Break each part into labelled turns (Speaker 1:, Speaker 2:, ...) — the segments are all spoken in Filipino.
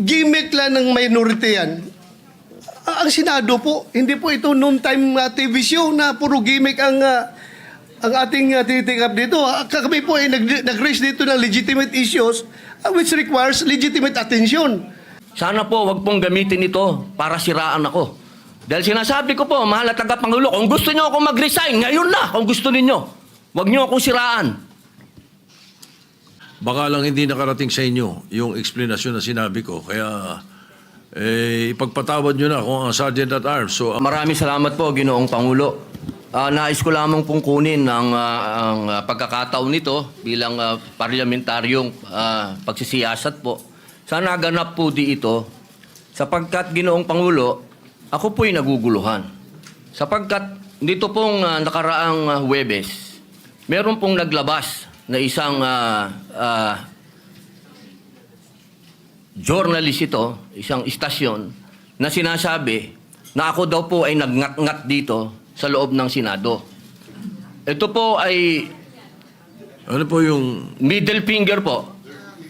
Speaker 1: gimmick lang ng minority yan. Ang Senado po, hindi po ito noon time uh, TV show na puro gimmick ang ah, ang ating uh, tinitikap dito. Ah, Kami po ay nag- nag-raise dito ng legitimate issues ah, which requires legitimate attention.
Speaker 2: Sana po wag pong gamitin ito para siraan ako. Dahil sinasabi ko po, mahal na tagapangulo, kung gusto niyo ako mag-resign, ngayon na, kung gusto ninyo. Wag niyo akong siraan.
Speaker 3: Baka lang hindi nakarating sa inyo yung explanation na sinabi ko. Kaya eh, ipagpatawad nyo na kung ang Sergeant at Arms. So, ang-
Speaker 2: Maraming salamat po, Ginoong Pangulo. Ah, nais ko lamang pong kunin ang, ah, ang ah, pagkakataon nito bilang ah, parlamentaryong ah, pagsisiyasat po. Sana ganap po di ito sapagkat Ginoong Pangulo, ako po'y naguguluhan. Sapagkat dito pong ah, nakaraang ah, Huwebes, meron pong naglabas na isang ah, ah, journalist ito, isang istasyon, na sinasabi na ako daw po ay nagngat-ngat dito sa loob ng Senado. Ito po ay
Speaker 3: ano po yung...
Speaker 2: middle finger po.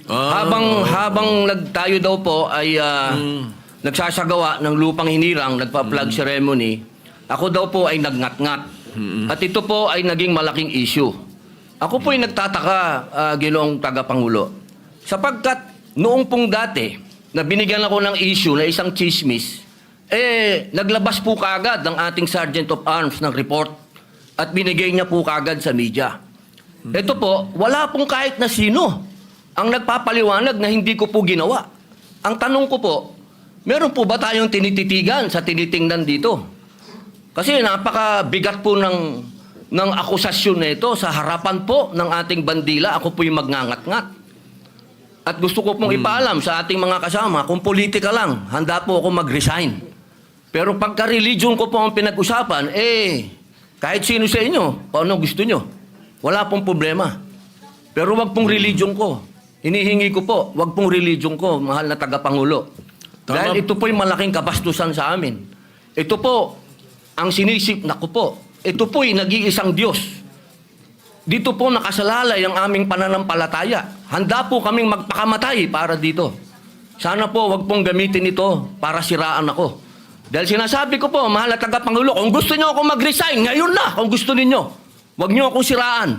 Speaker 3: Ah,
Speaker 2: habang habang nagtayo daw po ay ah, nagsasagawa ng lupang hinirang, nagpa-flag ceremony, ako daw po ay nagngat-ngat. At ito po ay naging malaking issue. Ako po ay nagtataka, ah, Ginoong Tagapangulo. Sapagkat noong pong dati, na binigyan ako ng issue na isang chismis, eh, naglabas po kaagad ang ating Sergeant of Arms ng report at binigay niya po kaagad sa media. Ito po, wala pong kahit na sino ang nagpapaliwanag na hindi ko po ginawa. Ang tanong ko po, meron po ba tayong tinititigan sa tinitingnan dito? Kasi napakabigat po ng, ng akusasyon na ito sa harapan po ng ating bandila. Ako po yung magngangat-ngat. At gusto ko pong ipaalam sa ating mga kasama, kung politika lang, handa po ako mag-resign. Pero pagka religion ko po ang pinag-usapan, eh, kahit sino sa inyo, kung ano gusto nyo, wala pong problema. Pero wag pong religion ko. Hinihingi ko po, wag pong religion ko, mahal na tagapangulo.
Speaker 3: Tama.
Speaker 2: Dahil ito po yung malaking kabastusan sa amin. Ito po, ang sinisip na ko po, ito po yung nag-iisang Diyos. Dito po nakasalalay ang aming pananampalataya. Handa po kaming magpakamatay para dito. Sana po wag pong gamitin ito para siraan ako. Dahil sinasabi ko po, mahal na tagapangulo, kung gusto niyo ako mag-resign, ngayon na, kung gusto ninyo. Wag niyo akong siraan.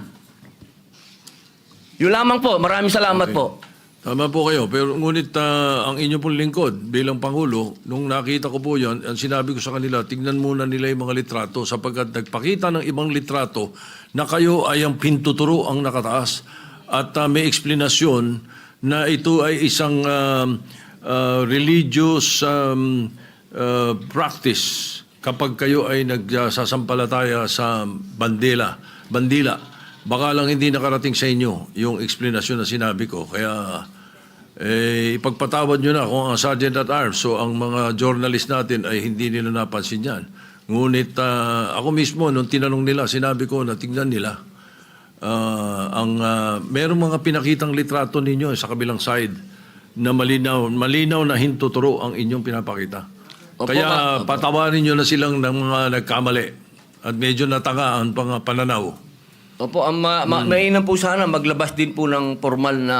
Speaker 2: Yun lamang po. Maraming salamat
Speaker 3: Okay.
Speaker 2: po.
Speaker 3: Tama po kayo. Pero ngunit ah, ang inyo pong lingkod bilang Pangulo, nung nakita ko po yan, ang sinabi ko sa kanila, tignan muna nila yung mga litrato sapagkat nagpakita ng ibang litrato na kayo ay ang pintuturo ang nakataas at ah, may eksplanasyon na ito ay isang um, ah, religious um, ah, practice kapag kayo ay nagsasampalataya sa bandila. Bandila. Baka lang hindi nakarating sa inyo yung explanation na sinabi ko. Kaya eh, ipagpatawad nyo na kung ang Sergeant at Arms. So ang mga journalist natin ay hindi nila napansin yan. Ngunit ah, ako mismo, nung tinanong nila, sinabi ko na tingnan nila. Ah, ang ah, merong mga pinakitang litrato ninyo sa kabilang side na malinaw, malinaw na hintuturo ang inyong pinapakita.
Speaker 2: Opo,
Speaker 3: Kaya
Speaker 2: opo.
Speaker 3: patawarin nyo na silang ng mga nagkamali at medyo natanga ang pang pananaw.
Speaker 2: Opo, ang ma- ma- mainam po sana maglabas din po ng formal na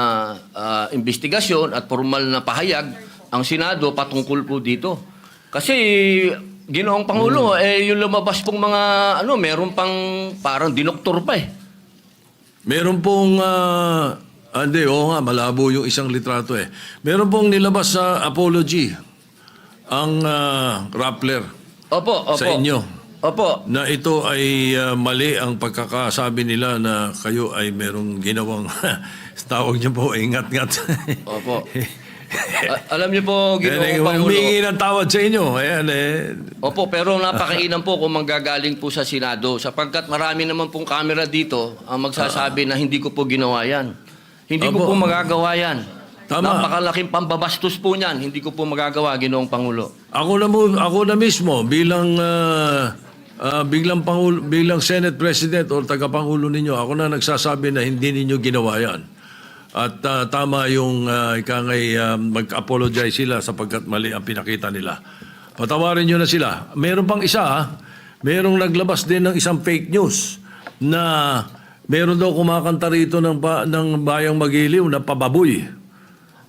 Speaker 2: ah, investigasyon at formal na pahayag ang Senado patungkol po dito. Kasi Ginoong Pangulo, eh yung lumabas pong mga ano, meron pang parang dinoktor pa eh.
Speaker 3: Meron pong, ah, ah, hindi, oo nga, malabo yung isang litrato eh. Meron pong nilabas sa apology ang ah, Rappler
Speaker 2: Opo, opo.
Speaker 3: sa inyo
Speaker 2: Opo.
Speaker 3: na ito ay ah, mali ang pagkakasabi nila na kayo ay merong ginawang, tawag niyo po, ingat-ngat.
Speaker 2: Opo. A- alam niyo po,
Speaker 3: Yan,
Speaker 2: Ginoong Pangulo.
Speaker 3: Humingi ng tawad sa inyo. Ayan eh.
Speaker 2: Opo, pero napakainam po kung manggagaling po sa Senado sapagkat marami naman pong kamera dito ang magsasabi na hindi ko po ginawa yan. Hindi ko
Speaker 3: Opo.
Speaker 2: po magagawa yan.
Speaker 3: Tama.
Speaker 2: Napakalaking pambabastos po niyan. Hindi ko po magagawa, Ginoong Pangulo.
Speaker 3: Ako na mo, ako na mismo bilang ah, ah, biglang pangulo, bilang Senate President o tagapangulo ninyo, ako na nagsasabi na hindi ninyo ginawa 'yan. At ah, tama yung uh, ikangay ah, mag-apologize sila sapagkat mali ang pinakita nila. Patawarin nyo na sila. Meron pang isa, ah. merong naglabas din ng isang fake news na meron daw kumakanta rito ng, ng Bayang Magiliw na pababoy.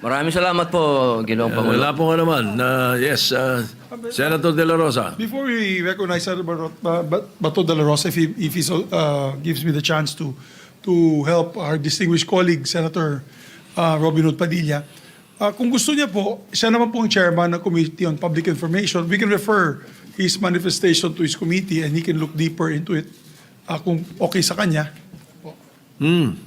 Speaker 2: Maraming salamat po, Ginoong Pangulo.
Speaker 3: Wala po nga naman. Uh, yes, uh, Senator De La Rosa.
Speaker 4: Before we recognize Senator Bato de la Rosa, if he, if he so, uh, gives me the chance to to help our distinguished colleague, Senator uh, Robin Hood Padilla, uh, kung gusto niya po, siya naman po ang chairman ng Committee on Public Information, we can refer his manifestation to his committee and he can look deeper into it uh, kung okay sa kanya.
Speaker 3: Hmm.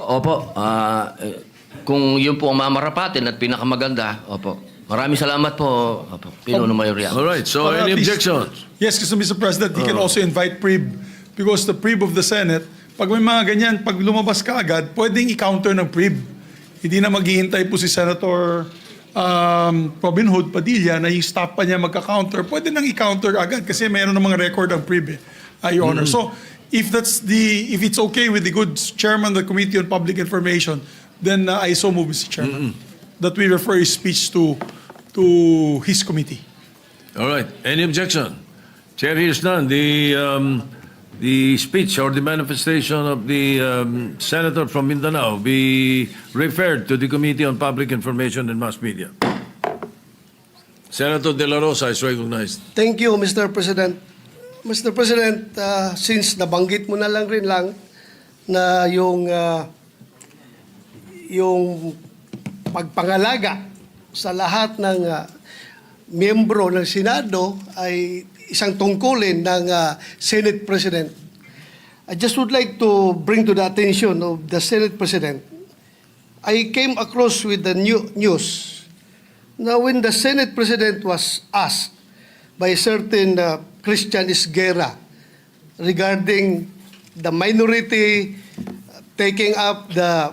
Speaker 2: Opo, ah, eh, kung yun po ang mamarapatin at pinakamaganda, opo. Maraming salamat po, opo, Pinuno Mayor Yang.
Speaker 3: All right. So, any
Speaker 4: at least-
Speaker 3: objections?
Speaker 4: Yes, kasi Mr. President, he can also invite PRIB because the PRIB of the Senate, pag may mga ganyan, pag lumabas ka agad, pwedeng i-counter ng PRIB. Hindi na maghihintay po si Senator um, Robin Hood Padilla na yung stop pa niya magka-counter. Pwede nang i-counter agad kasi mayroon ng mga record ang PRIB, eh, uh, Your Honor. So, if that's the, if it's okay with the good chairman of the Committee on Public Information, then uh, I so move, Mr. Chairman, that we refer his speech to to his committee.
Speaker 3: All right. Any objection? Chair hears none. The, um, the speech or the manifestation of the um, senator from Mindanao be referred to the Committee on Public Information and Mass Media. Senator De La Rosa is recognized.
Speaker 1: Thank you, Mr. President. Mr. President, uh, since nabanggit mo na lang rin lang na yung uh, yung pagpangalaga sa lahat ng uh, miyembro ng Senado ay isang tungkulin ng uh, Senate President. I just would like to bring to the attention of the Senate President. I came across with the new news Now, when the Senate President was asked by a certain uh, Christian Isguera regarding the minority taking up the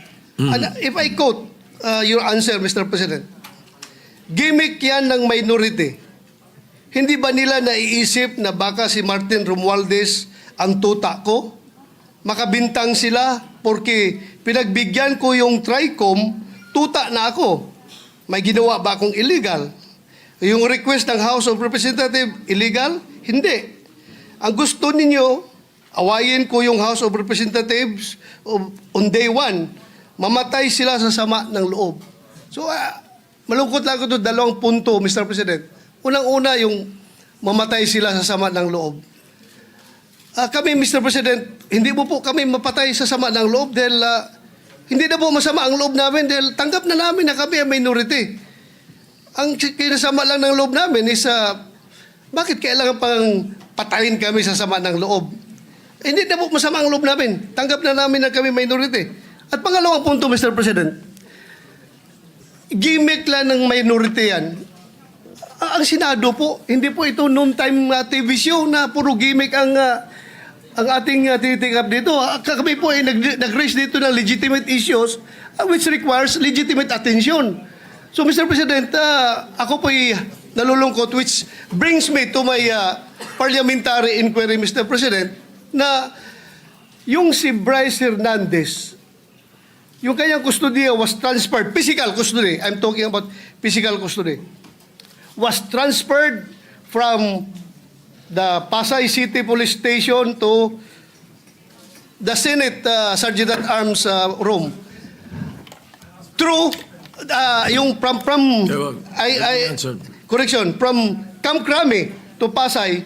Speaker 1: And uh, if I quote uh, your answer, Mr. President, gimmick yan ng minority. Hindi ba nila naiisip na baka si Martin Romualdez ang tuta ko? Makabintang sila porque pinagbigyan ko yung TRICOM, tuta na ako. May ginawa ba akong illegal? Yung request ng House of Representatives, illegal? Hindi. Ang gusto ninyo, awayin ko yung House of Representatives on day one, mamatay sila sa sama ng loob. So, ah, malungkot lang ko ito, dalawang punto, Mr. President. Unang-una, yung mamatay sila sa sama ng loob. Ah, kami, Mr. President, hindi mo po kami mapatay sa sama ng loob dahil ah, hindi na po masama ang loob namin dahil tanggap na namin na kami ang minority. Ang kinasama lang ng loob namin is ah, bakit kailangan pang patayin kami sa sama ng loob? Eh, hindi na po masama ang loob namin. Tanggap na namin na kami minority. At pangalawang punto, Mr. President, gimmick lang ng minority yan. Ang Senado po, hindi po ito noon time uh, TV show na puro gimmick ang ah, ang ating uh, tinitikap dito. Ah, kami po ay nag- nag-raise dito ng legitimate issues ah, which requires legitimate attention. So Mr. President, ah, ako po ay nalulungkot which brings me to my ah, parliamentary inquiry, Mr. President, na yung si Bryce Hernandez, yung kanyang custody was transferred, physical custody, I'm talking about physical custody, was transferred from the Pasay City Police Station to the Senate uh, Sergeant at Arms uh, room. Through uh, yung from from. I, I correction from Camp Crame to Pasay,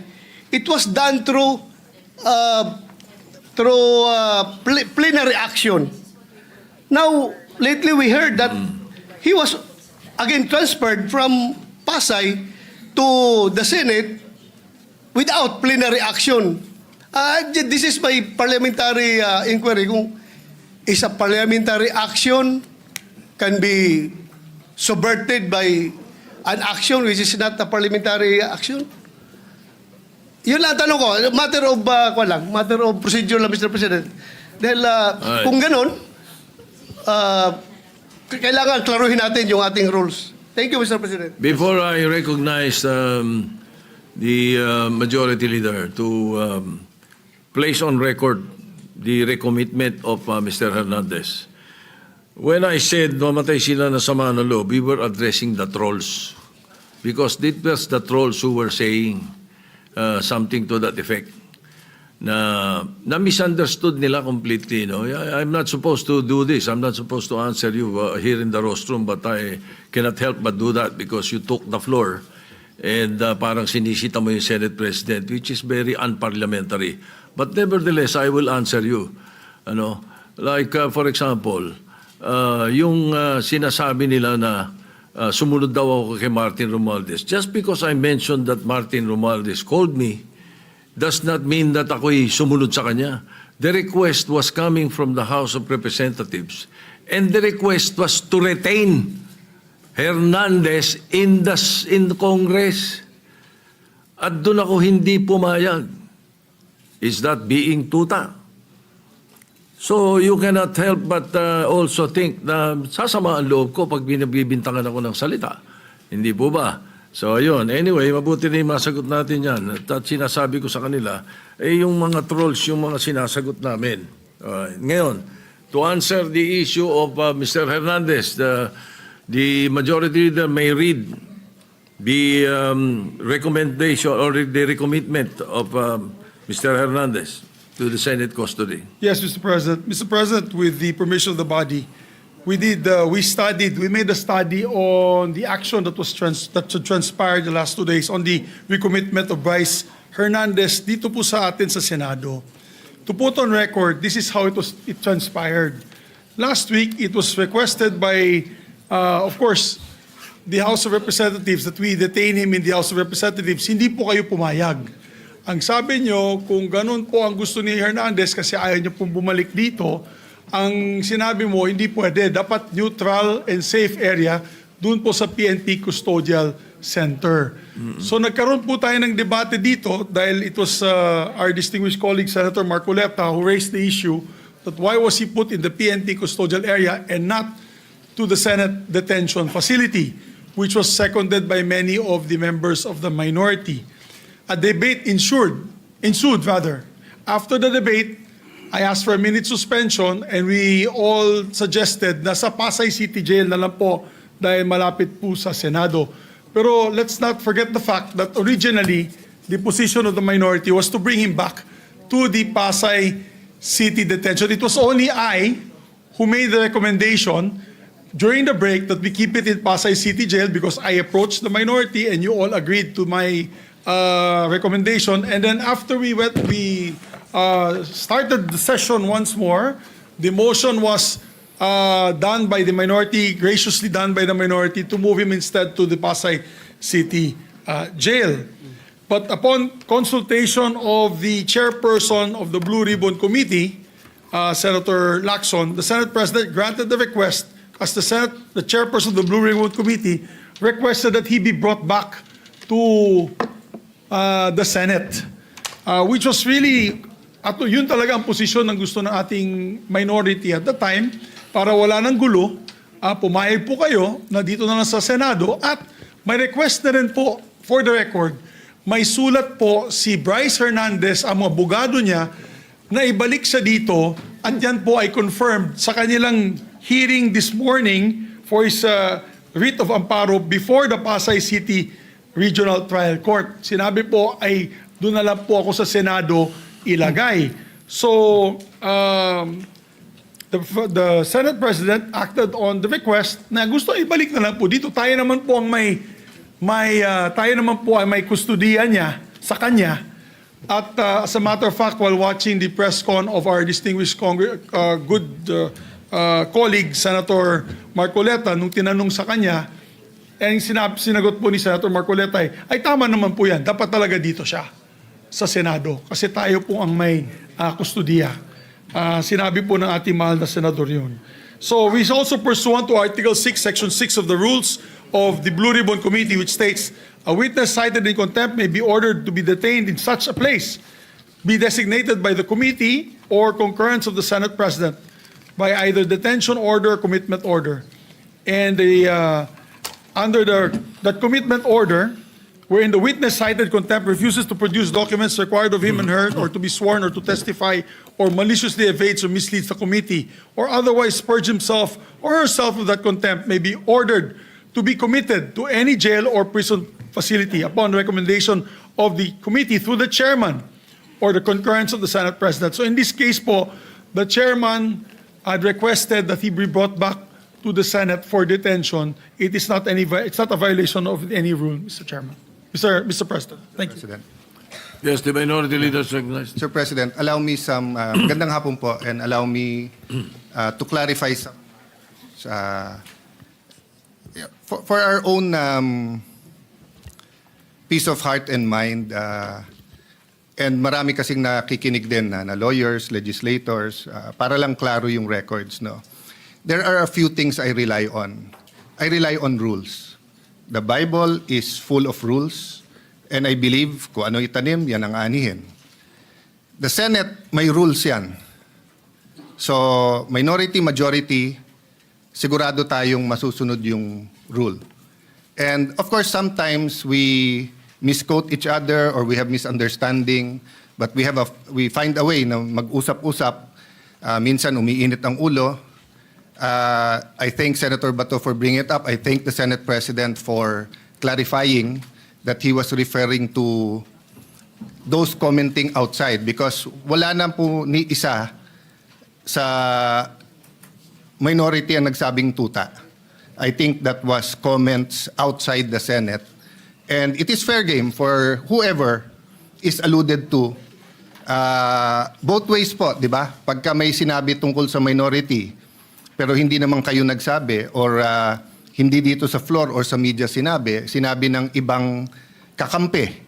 Speaker 1: it was done through uh, through uh, pl- plenary action. Now, lately we heard that he was again transferred from Pasay to the Senate without plenary action. Uh, this is my parliamentary uh, inquiry kung is a parliamentary action can be subverted by an action which is not a parliamentary action? Yun lang ang tanong ko. Matter of, uh, lang, matter of procedure lang, Mr. President. Dahil uh, kung ganun, uh, kailangan klaruhin natin yung ating rules. Thank you, Mr. President.
Speaker 3: Before I recognize um, the uh, majority leader to um, place on record the recommitment of uh, Mr. Hernandez, when I said mamatay sila na sama ng loob, we were addressing the trolls. Because it was the trolls who were saying uh, something to that effect na na misunderstood nila completely no? I'm not supposed to do this. I'm not supposed to answer you uh, here in the rostrum but I cannot help but do that because you took the floor. And uh, parang sinisita mo yung Senate President which is very unparliamentary. But nevertheless I will answer you ano? Like uh, for example uh, yung uh, sinasabi nila na uh, sumunod daw ako kay Martin Romualdez. Just because I mentioned that Martin Romualdez called me does not mean that ako'y sumunod sa kanya. The request was coming from the House of Representatives and the request was to retain Hernandez in the, in the Congress. At doon ako hindi pumayag. Is that being tuta? So you cannot help but uh, also think na sasama ang loob ko pag binabibintangan ako ng salita. Hindi po ba? So ayun, anyway, mabuti na masagot natin yan. At, at sinasabi ko sa kanila, eh yung mga trolls, yung mga sinasagot namin. Alright. Ngayon, to answer the issue of uh, Mr. Hernandez, the, the majority leader may read the um, recommendation or the recommitment of um, Mr. Hernandez to the Senate custody.
Speaker 4: Yes, Mr. President. Mr. President, with the permission of the body, we did, uh, we studied, we made a study on the action that was trans, that transpired the last two days on the recommitment of Vice Hernandez dito po sa atin sa Senado. To put on record, this is how it was, it transpired. Last week, it was requested by, uh, of course, the House of Representatives that we detain him in the House of Representatives. Hindi po kayo pumayag. Ang sabi nyo, kung ganun po ang gusto ni Hernandez kasi ayaw niyo pong bumalik dito, ang sinabi mo, hindi pwede. Dapat neutral and safe area doon po sa PNP Custodial Center. So nagkaroon po tayo ng debate dito dahil it was uh, our distinguished colleague Senator Marcoleta who raised the issue that why was he put in the PNP Custodial area and not to the Senate detention facility, which was seconded by many of the members of the minority. A debate ensued, ensued rather. After the debate, I asked for a minute suspension and we all suggested na sa Pasay City Jail na lang po dahil malapit po sa Senado. Pero let's not forget the fact that originally, the position of the minority was to bring him back to the Pasay City Detention. It was only I who made the recommendation during the break that we keep it in Pasay City Jail because I approached the minority and you all agreed to my uh, recommendation. And then after we went, we uh, started the session once more. The motion was uh, done by the minority, graciously done by the minority, to move him instead to the Pasay City uh, Jail. But upon consultation of the chairperson of the Blue Ribbon Committee, uh, Senator Lacson, the Senate President granted the request as the Senate, the chairperson of the Blue Ribbon Committee requested that he be brought back to uh, the Senate, uh, which was really, at yun talaga ang posisyon ng gusto ng ating minority at the time, para wala ng gulo, uh, pumayag po kayo na dito na lang sa Senado at may request na rin po, for the record, may sulat po si Bryce Hernandez, ang mga bugado niya, na ibalik siya dito at yan po ay confirmed sa kanilang hearing this morning for his uh, writ of amparo before the Pasay City Regional Trial Court. Sinabi po ay doon na lang po ako sa Senado ilagay. So, um, the, the Senate President acted on the request na gusto ibalik na lang po dito. Tayo naman po ang may, may uh, tayo naman po ay may kustudiya niya sa kanya. At uh, as a matter of fact, while watching the press con of our distinguished Congre- uh, good uh, uh, colleague, Senator Marcoleta, nung tinanong sa kanya, And yung sinab- sinagot po ni Senator Marcoleta ay, ay tama naman po yan. Dapat talaga dito siya sa Senado. Kasi tayo po ang may uh, kustudiya. Ah, sinabi po ng ating mahal na senador yun. So we also pursuant to Article 6, Section 6 of the rules of the Blue Ribbon Committee which states, a witness cited in contempt may be ordered to be detained in such a place be designated by the committee or concurrence of the Senate President by either detention order or commitment order. And the, uh, under the, that commitment order, wherein the witness cited contempt refuses to produce documents required of him and her or to be sworn or to testify or maliciously evades or misleads the committee or otherwise purge himself or herself of that contempt may be ordered to be committed to any jail or prison facility upon recommendation of the committee through the chairman or the concurrence of the Senate President. So in this case po, the chairman had requested that he be brought back to the Senate for detention. It is not any, it's not a violation of any rule, Mr. Chairman. Mr. Mr. President, thank you.
Speaker 5: President.
Speaker 3: Yes, the minority leader is recognized.
Speaker 5: Sir President, allow me some, uh, magandang hapon po, and allow me uh, to clarify some, uh, yeah, for, for our own um, peace of heart and mind, uh, and marami kasing nakikinig din na, na lawyers, legislators, uh, para lang klaro yung records, no? There are a few things I rely on. I rely on rules. The Bible is full of rules, and I believe kung ano itanim, yan ang anihin. The Senate, may rules yan. So, minority, majority, sigurado tayong masusunod yung rule. And of course, sometimes we misquote each other or we have misunderstanding, but we have a, we find a way na mag-usap-usap. Ah, minsan umiinit ang ulo. Uh, I thank Senator Bato for bringing it up. I thank the Senate President for clarifying that he was referring to those commenting outside because wala na po ni isa sa minority ang nagsabing tuta. I think that was comments outside the Senate. And it is fair game for whoever is alluded to. Uh, both ways po, di ba? Pagka may sinabi tungkol sa minority, pero hindi naman kayo nagsabi or uh, hindi dito sa floor or sa media sinabi, sinabi ng ibang kakampi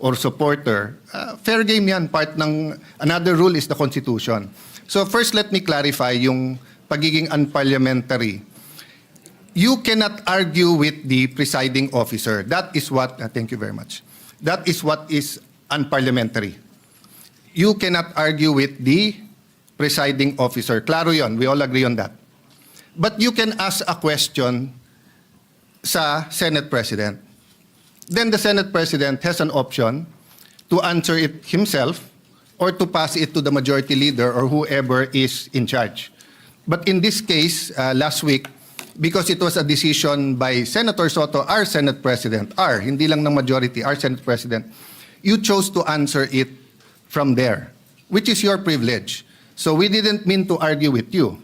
Speaker 5: or supporter, uh, fair game yan. Part ng, another rule is the Constitution. So first, let me clarify yung pagiging unparliamentary. You cannot argue with the presiding officer. That is what, uh, thank you very much. That is what is unparliamentary. You cannot argue with the presiding officer. Klaro yon, we all agree on that. But you can ask a question sa Senate President. Then the Senate President has an option to answer it himself or to pass it to the majority leader or whoever is in charge. But in this case, uh, last week, because it was a decision by Senator Soto, our Senate President, our, hindi lang ng majority, our Senate President, you chose to answer it from there, which is your privilege. So we didn't mean to argue with you.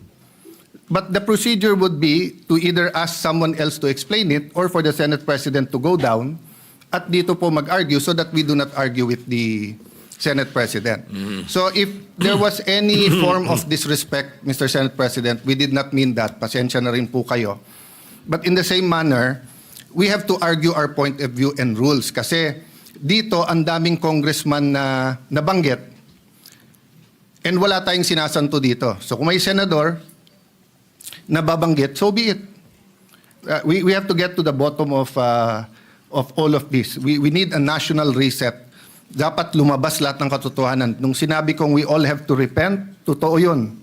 Speaker 5: But the procedure would be to either ask someone else to explain it or for the Senate President to go down at dito po mag-argue so that we do not argue with the Senate President. So if there was any form of disrespect, Mr. Senate President, we did not mean that. Pasensya na rin po kayo. But in the same manner, we have to argue our point of view and rules kasi dito ang daming congressman na nabanggit and wala tayong sinasanto dito. So kung may senador na babanggit, so be it. Uh, we, we have to get to the bottom of, uh, of all of this. We, we need a national reset. Dapat lumabas lahat ng katotohanan. Nung sinabi kong we all have to repent, totoo yun.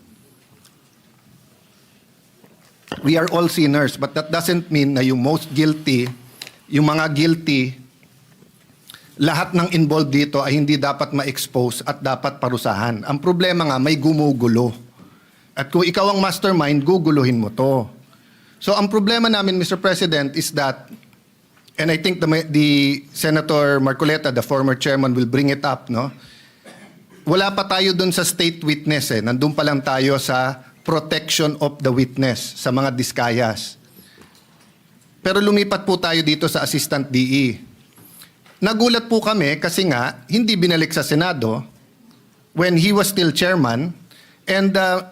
Speaker 5: We are all sinners, but that doesn't mean na yung most guilty, yung mga guilty, lahat ng involved dito ay hindi dapat ma-expose at dapat parusahan. Ang problema nga, may gumugulo. At kung ikaw ang mastermind, guguluhin mo to. So ang problema namin, Mr. President, is that, and I think the, the Senator Marcoleta, the former chairman, will bring it up, no? Wala pa tayo dun sa state witness eh. Nandun pa lang tayo sa protection of the witness sa mga diskayas. Pero lumipat po tayo dito sa Assistant DE. Nagulat po kami kasi nga hindi binalik sa Senado when he was still chairman and uh,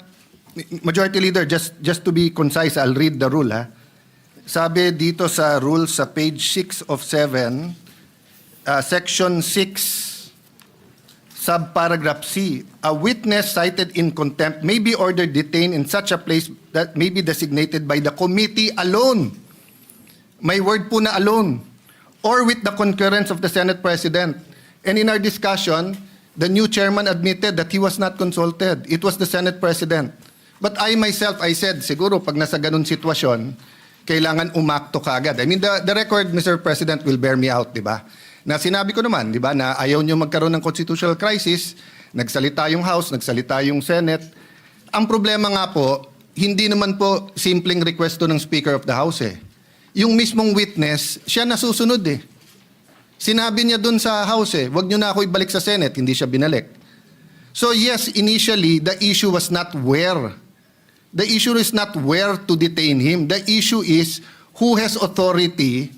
Speaker 5: Majority Leader just just to be concise I'll read the rule ha. sabi dito sa rules sa page 6 of 7, uh, section 6, subparagraph C, a witness cited in contempt may be ordered detained in such a place that may be designated by the committee alone. May word po na alone. Or with the concurrence of the Senate President. And in our discussion, the new chairman admitted that he was not consulted. It was the Senate President. But I myself, I said, siguro pag nasa ganun sitwasyon, kailangan umakto kagad. I mean, the, the record, Mr. President, will bear me out, di ba? Na sinabi ko naman, di ba, na ayaw nyo magkaroon ng constitutional crisis, nagsalita yung House, nagsalita yung Senate. Ang problema nga po, hindi naman po simpleng request to ng Speaker of the House eh. Yung mismong witness, siya nasusunod eh. Sinabi niya dun sa House eh, wag nyo na ako ibalik sa Senate, hindi siya binalik. So yes, initially, the issue was not where. The issue is not where to detain him. The issue is who has authority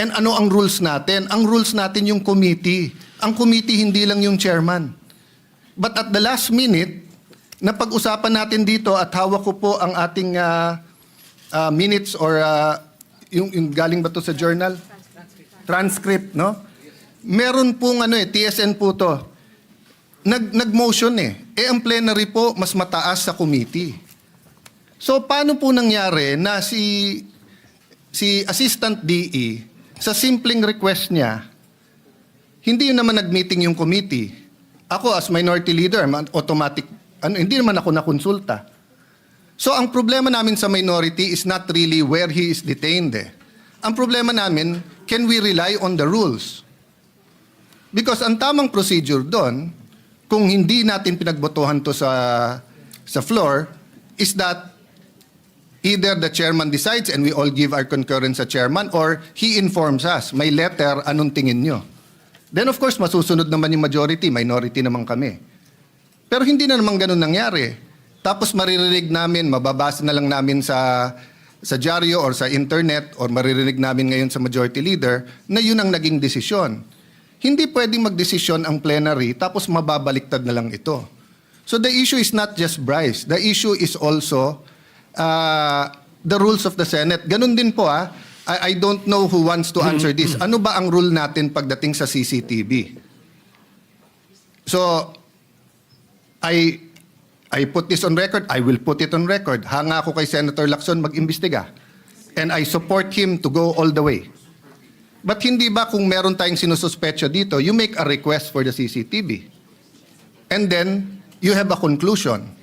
Speaker 5: and ano ang rules natin. Ang rules natin yung committee. Ang committee hindi lang yung chairman. But at the last minute, napag-usapan natin dito at hawak ko po ang ating ah, ah, minutes or ah, yung, yung galing ba to sa journal? Transcript, no? Meron pong ano eh, TSN po to. Nag, nag-motion eh. Eh, ang plenary po, mas mataas sa committee. So, paano po nangyari na si, si Assistant DE, sa simpleng request niya, hindi naman nag-meeting yung committee. Ako as minority leader, automatic, ano, hindi naman ako nakonsulta. So ang problema namin sa minority is not really where he is detained. Eh. Ang problema namin, can we rely on the rules? Because ang tamang procedure doon, kung hindi natin pinagbotohan to sa sa floor, is that either the chairman decides and we all give our concurrence sa chairman or he informs us, may letter, anong tingin nyo? Then of course, masusunod naman yung majority, minority naman kami. Pero hindi na naman ganun nangyari. Tapos maririnig namin, mababasa na lang namin sa sa dyaryo or sa internet or maririnig namin ngayon sa majority leader na yun ang naging desisyon. Hindi pwedeng magdesisyon ang plenary tapos mababaliktad na lang ito. So the issue is not just Bryce. The issue is also uh, the rules of the Senate. Ganun din po ah. I, I don't know who wants to answer this. Ano ba ang rule natin pagdating sa CCTV? So, I I put this on record. I will put it on record. Hanga ako kay Senator Lacson mag-imbestiga. And I support him to go all the way. But hindi ba kung meron tayong sinususpecha dito, you make a request for the CCTV. And then, you have a conclusion.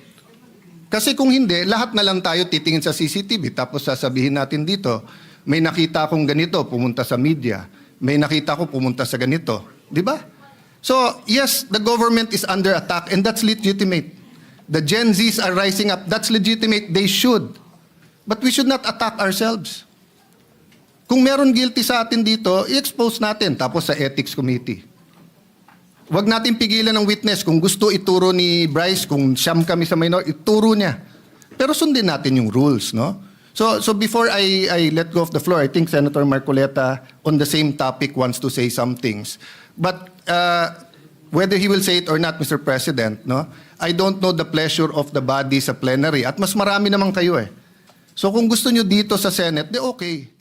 Speaker 5: Kasi kung hindi, lahat na lang tayo titingin sa CCTV tapos sasabihin natin dito, may nakita akong ganito, pumunta sa media. May nakita ko pumunta sa ganito. Di ba? So, yes, the government is under attack and that's legitimate. The Gen Zs are rising up. That's legitimate. They should. But we should not attack ourselves. Kung meron guilty sa atin dito, i-expose natin tapos sa ethics committee. Huwag natin pigilan ng witness kung gusto ituro ni Bryce, kung siyam kami sa minor, ituro niya. Pero sundin natin yung rules, no? So, so before I, I let go of the floor, I think Senator Marcoleta on the same topic wants to say some things. But uh, whether he will say it or not, Mr. President, no? I don't know the pleasure of the body sa plenary. At mas marami naman kayo eh. So kung gusto nyo dito sa Senate, di okay.